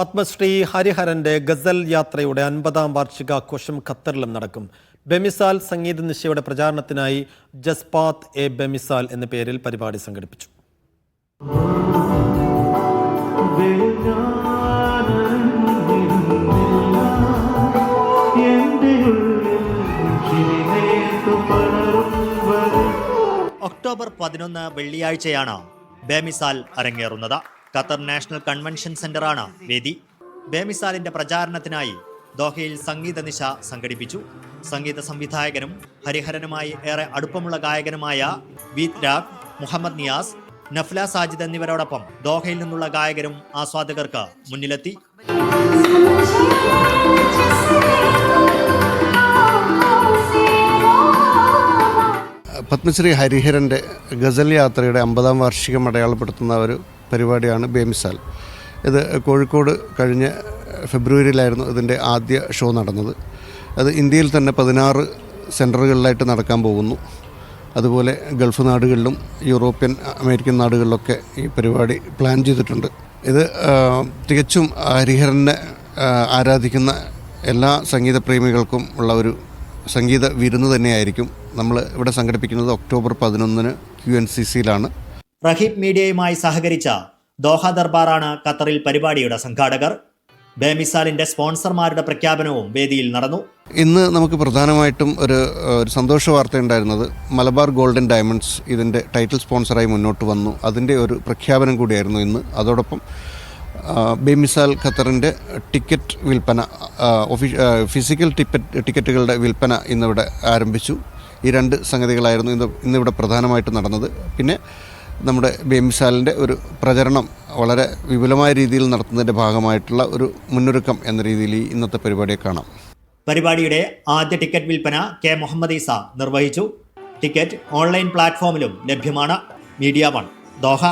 പത്മശ്രീ ഹരിഹരന്റെ ഗസൽ യാത്രയുടെ അൻപതാം വാർഷികാഘോഷം ഖത്തറിലും നടക്കും. ബെമിസാൽ സംഗീത നിശയുടെ പ്രചാരണത്തിനായി ജസ്പാത് എ. ബെമിസാൽ എന്ന പേരിൽ പരിപാടി സംഘടിപ്പിച്ചു. ഒക്ടോബർ പതിനൊന്ന് വെള്ളിയാഴ്ചയാണ് ബേമിസാൽ അരങ്ങേറുന്നത്. ഖത്തർ നാഷണൽ കൺവെൻഷൻ സെന്ററാണ് വേദി. ബേമിസാലിന്റെ പ്രചാരണത്തിനായി ദോഹയിൽ സംഗീത നിശ സംഘടിപ്പിച്ചു. സംഗീത സംവിധായകനും ഹരിഹരനുമായി ഏറെ അടുപ്പമുള്ള ഗായകനുമായ വീത് രാഗ് മുഹമ്മദ് നിയാസ് നഫ്ല സാജിദ് എന്നിവരോടൊപ്പം ദോഹയിൽ നിന്നുള്ള ഗായകരും ആസ്വാദകർക്ക് മുന്നിലെത്തി. പത്മശ്രീ ഹരിഹരന്റെ ഗസൽ യാത്രയുടെ അമ്പതാം വാർഷികം അടയാളപ്പെടുത്തുന്ന ഒരു പരിപാടിയാണ് ബേമിസാൽ. ഇത് കോഴിക്കോട് കഴിഞ്ഞ ഫെബ്രുവരിയിലായിരുന്നു ഇതിന്റെ ആദ്യ ഷോ നടന്നത്. അത് ഇന്ത്യയിൽ തന്നെ പതിനാറ് സെന്ററുകളിലായിട്ട് നടക്കാൻ പോകുന്നു. അതുപോലെ ഗൾഫ് നാടുകളിലും യൂറോപ്യൻ അമേരിക്കൻ നാടുകളിലൊക്കെ ഈ പരിപാടി പ്ലാൻ ചെയ്തിട്ടുണ്ട്. ഇത് തികച്ചും ഹരിഹരനെ ആരാധിക്കുന്ന എല്ലാ സംഗീത പ്രേമികൾക്കും ഉള്ള ഒരു സംഗീത വിരുന്ന് തന്നെയായിരിക്കും. നമ്മൾ ഇവിടെ സംഘടിപ്പിക്കുന്നത് ഒക്ടോബർ പതിനൊന്നിന് ക്യു എൻ സി സിയിലാണ്. റഹീബ് മീഡിയയുമായി സഹകരിച്ച ദോഹ ദർബാറാണ് ഖത്തറിൽ പരിപാടിയുടെ സംഘാടകർ. ബേമിസാലിന്റെ സ്പോൺസർമാരുടെ പ്രഖ്യാപനവും വേദിയിൽ നടന്നു. ഇന്ന് നമുക്ക് പ്രധാനമായിട്ടും ഒരു ഒരു സന്തോഷ വാർത്ത ഉണ്ടായിരുന്നത് മലബാർ ഗോൾഡൻ ഡയമണ്ട്സ് ഇതിന്റെ ടൈറ്റിൽ സ്പോൺസറായി മുന്നോട്ട് വന്നു. അതിന്റെ ഒരു പ്രഖ്യാപനം കൂടിയായിരുന്നു ഇന്ന്. അതോടൊപ്പം ബേമിസാൽ ഖത്തറിന്റെ ടിക്കറ്റ് വിൽപ്പന ഫിസിക്കൽ ടിക്കറ്റ് ടിക്കറ്റുകളുടെ വിൽപ്പന ഇന്നിവിടെ ആരംഭിച്ചു. ഈ രണ്ട് സംഗതികളായിരുന്നു ഇന്ന് ഇന്നിവിടെ പ്രധാനമായിട്ട് നടന്നത്. പിന്നെ നമ്മുടെ ബേമിസാലിന്റെ ഒരു പ്രചരണം വളരെ വിപുലമായ രീതിയിൽ നടത്തുന്നതിന്റെ ഭാഗമായിട്ടുള്ള ഒരു മുന്നൊരുക്കം എന്ന രീതിയിൽ ഈ ഇന്നത്തെ പരിപാടിയെ കാണാം. പരിപാടിയുടെ ആദ്യ ടിക്കറ്റ് വിൽപ്പന കെ മുഹമ്മദ് ഈസ നിർവഹിച്ചു. ടിക്കറ്റ് ഓൺലൈൻ പ്ലാറ്റ്ഫോമിലും ലഭ്യമാണ്. Media One Doha.